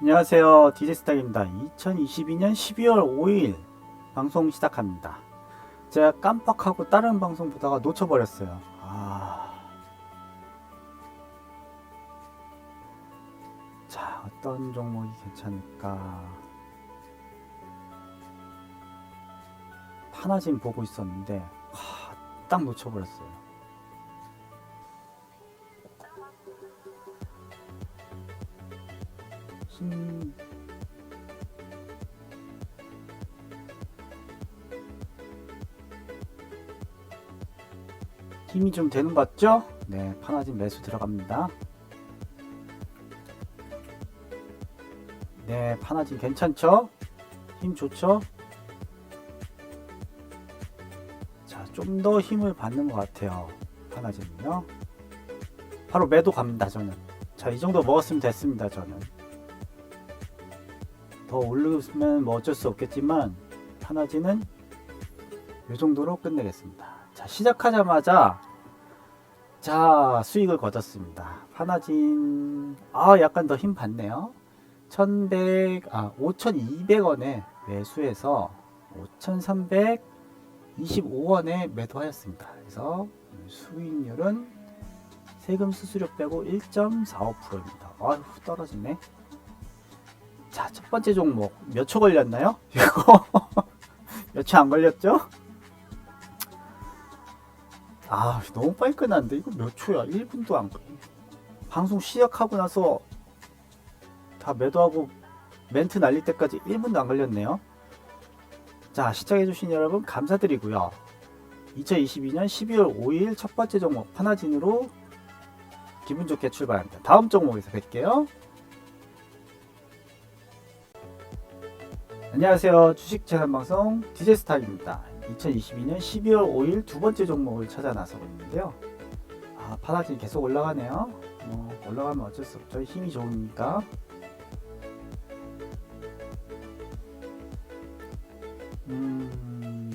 안녕하세요. 디제스탁입니다. 2022년 12월 5일 방송 시작합니다. 제가 깜빡하고 다른 방송 보다가 놓쳐버렸어요. 아. 자, 어떤 종목이 괜찮을까? 파나진 보고 있었는데, 하, 딱 놓쳐버렸어요. 힘 힘이 좀 되는 것 같죠? 네, 파나진 매수 들어갑니다. 네, 파나진 괜찮죠? 힘 좋죠? 자, 좀 더 힘을 받는 것 같아요. 파나진은요. 바로 매도 갑니다, 저는. 자, 이 정도 먹었으면 됐습니다, 저는. 더 오르면 뭐 어쩔 수 없겠지만 하나지는 이 정도로 끝내겠습니다. 자 시작하자마자 자 수익을 거뒀습니다. 하나진 아 약간 더 힘 받네요. 1100, 아 5200원에 매수해서 5325원에 매도하였습니다. 그래서 수익률은 세금 수수료 빼고 1.45%입니다. 아휴 떨어지네. 자, 첫 번째 종목 몇 초 걸렸나요? 이거 몇 초 안 걸렸죠? 아, 너무 빨리 끝났는데 이거 몇 초야? 1분도 안 걸. 방송 시작하고 나서 다 매도하고 멘트 날릴 때까지 1분도 안 걸렸네요. 자, 시청해주신 여러분 감사드리고요. 2022년 12월 5일 첫 번째 종목 파나진으로 기분 좋게 출발합니다. 다음 종목에서 뵐게요. 안녕하세요. 주식 재산 방송 DJ 스탁입니다. 2022년 12월 5일 두 번째 종목을 찾아 나서고 있는데요. 아, 파라진 계속 올라가네요. 뭐, 올라가면 어쩔 수 없죠. 힘이 좋으니까. 음.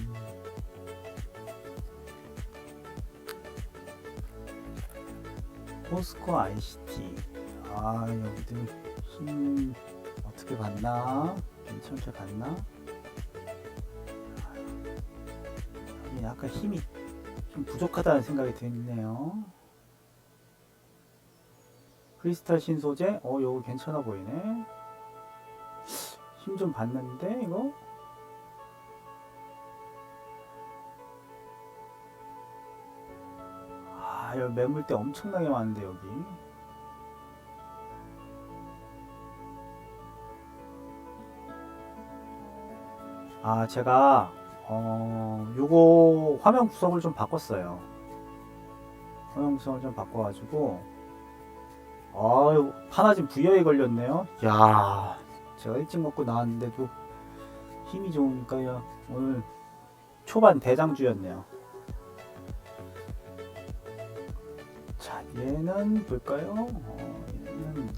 포스코 ICT. 아, 여기들 힘 어떻게 봤나? 괜찮게 갔나? 여기 약간 힘이 좀 부족하다는 생각이 드네요. 크리스탈 신소재, 어, 요거 괜찮아 보이네. 힘좀 받는데, 이거? 아, 여기 매물대 엄청나게 많은데, 여기. 아, 제가 어, 요거 화면 구성을 좀 바꿨어요. 화면 구성을 좀 바꿔가지고 아유 하나진 부여에 걸렸네요. 야, 제가 일찍 먹고 나왔는데도 힘이 좋으니까요. 오늘 초반 대장주였네요. 자, 얘는 볼까요? 어, 얘는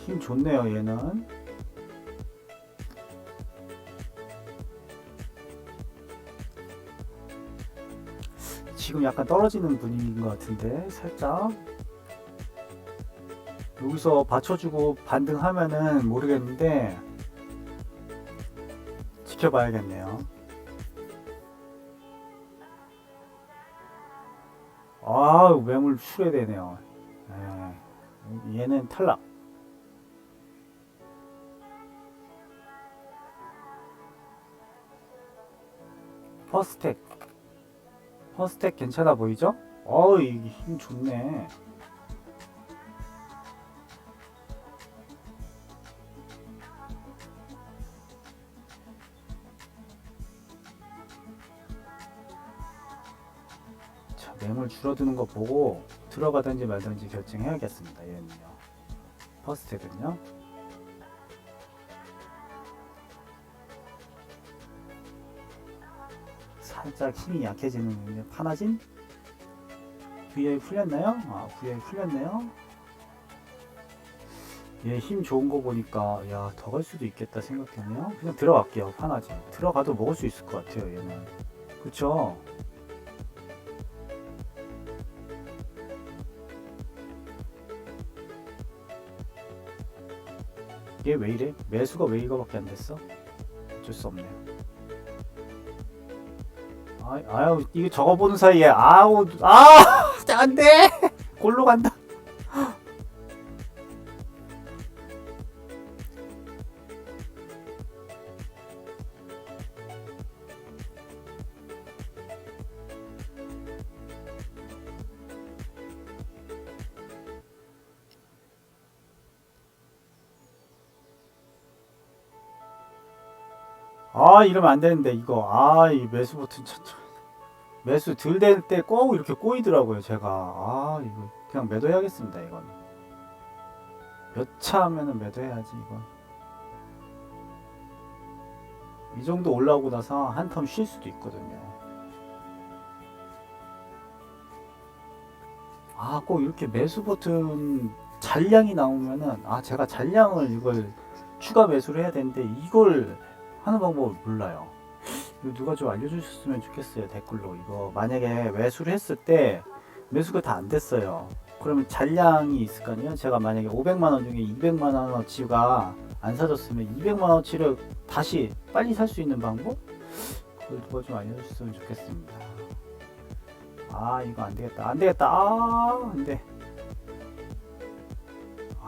힘 좋네요, 얘는. 지금 약간 떨어지는 분위기인 것 같은데, 살짝. 여기서 받쳐주고 반등하면은 모르겠는데, 지켜봐야겠네요. 아, 매물 출회되네요. 네. 얘는 탈락. 퍼스텍. 퍼스텍 괜찮아 보이죠? 어우, 이게 힘 좋네. 자, 매물 줄어드는 거 보고 들어가든지 말든지 결정해야겠습니다. 얘는요. 퍼스텍은요. 살짝 힘이 약해지는 파나진 VA 풀렸나요? 아 VA 풀렸네요. 얘 힘 좋은 거 보니까 야 더 갈 수도 있겠다 생각했네요. 그냥 들어갈게요. 편하지. 들어가도 먹을 수 있을 것 같아요. 얘는. 그쵸? 얘 왜 이래? 매수가 왜 이거밖에 안 됐어? 어쩔 수 없네요. 아, 아유 이거 적어보는 사이에 아우 아 안돼 골로 간다. 아 이러면 안 되는데 이거 아 이 매수 버튼 참, 참. 매수 들될때 꼭 이렇게 꼬이더라고요 제가. 아 이거 그냥 매도해야겠습니다 이건 몇차 하면은 매도해야지 이건. 이 정도 올라오고 나서 한 텀 쉴 수도 있거든요. 아 꼭 이렇게 매수 버튼 잔량이 나오면은 아 제가 잔량을 이걸 추가 매수를 해야 되는데 이걸 하는 방법을 몰라요. 이거 누가 좀 알려주셨으면 좋겠어요 댓글로 이거 만약에 매수를 했을 때 매수가 다 안 됐어요. 그러면 잔량이 있을 거 아니에요. 제가 만약에 500만 원 중에 200만 원어치가 안 사줬으면 200만 원어치를 다시 빨리 살 수 있는 방법? 그걸 누가 좀 알려주셨으면 좋겠습니다. 아 이거 안 되겠다. 안 되겠다. 아 안돼.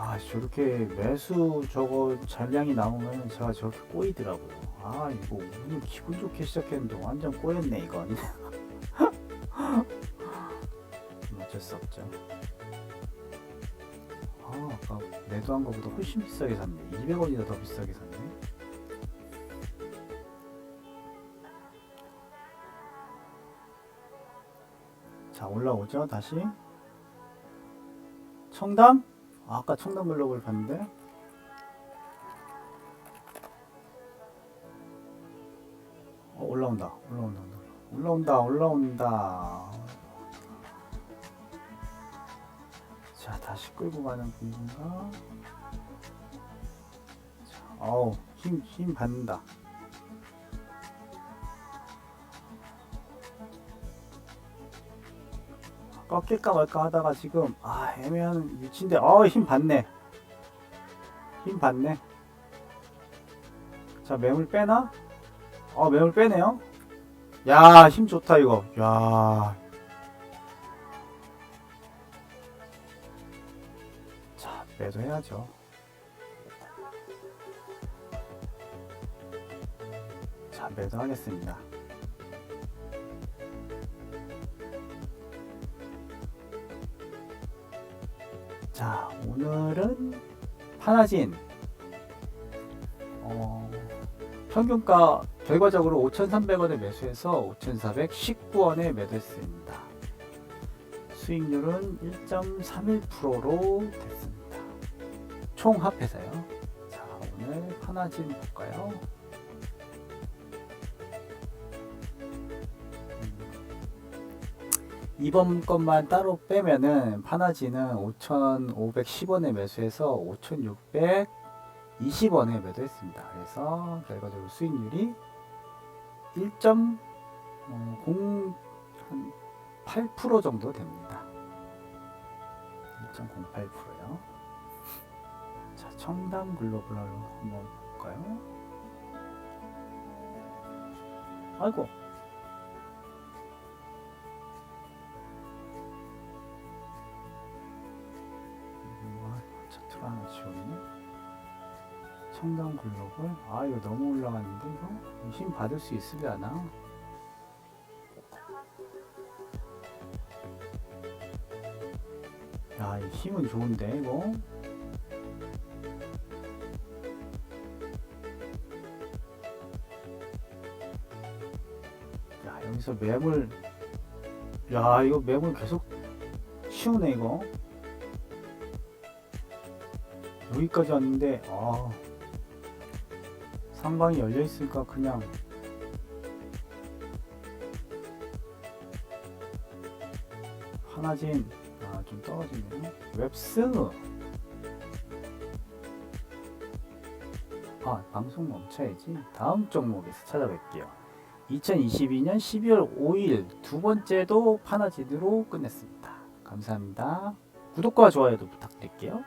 아 저렇게 매수 저거 잔량이 나오면 제가 저렇게 꼬이더라고요. 아 이거 오늘 기분 좋게 시작했는데 완전 꼬였네 이건. 어쩔 수 없죠. 아 아까 매도한 거보다 훨씬 비싸게 샀네. 200원이나 더 비싸게 샀네. 자 올라오죠 다시. 청담? 아, 아까 청담 블록을 봤는데? 어, 올라온다. 올라온다. 올라온다. 올라온다. 자 다시 끌고 가는 분인가? 자, 어우 힘, 힘 받는다 꺾일까 말까 하다가 지금 아 애매한 위치인데 어힘 받네. 힘 받네. 자 매물 빼나? 어 매물 빼네요. 야 힘 좋다 이거. 야. 자 매도 해야죠. 자 매도 하겠습니다 오늘은 파나진 어, 평균가 결과적으로 5,300원에 매수해서 5,419원에 매도했습니다. 수익률은 1.31%로 됐습니다. 총 합해서요. 자, 오늘 파나진 볼까요? 이번 것만 따로 빼면은 파나지는 5,510원에 매수해서 5,620원에 매도했습니다. 그래서 결과적으로 수익률이 1.08% 정도 됩니다. 1.08%요. 자, 청담 글로벌로 한번 볼까요? 아이고. 청담 글로벌. 아, 이거 너무 올라갔는데, 이거? 힘 받을 수 있으려나? 야, 이 힘은 좋은데, 이거? 야, 여기서 매물. 야, 이거 매물 계속 쉬우네, 이거. 여기까지 왔는데 아 상방이 열려 있으니까 그냥. 하나진 아 좀 떨어지네. 웹스. 아 방송 멈춰야지. 다음 종목에서 찾아뵐게요. 2022년 12월 5일 두 번째도 파나진으로 끝냈습니다. 감사합니다. 구독과 좋아요도 부탁드릴게요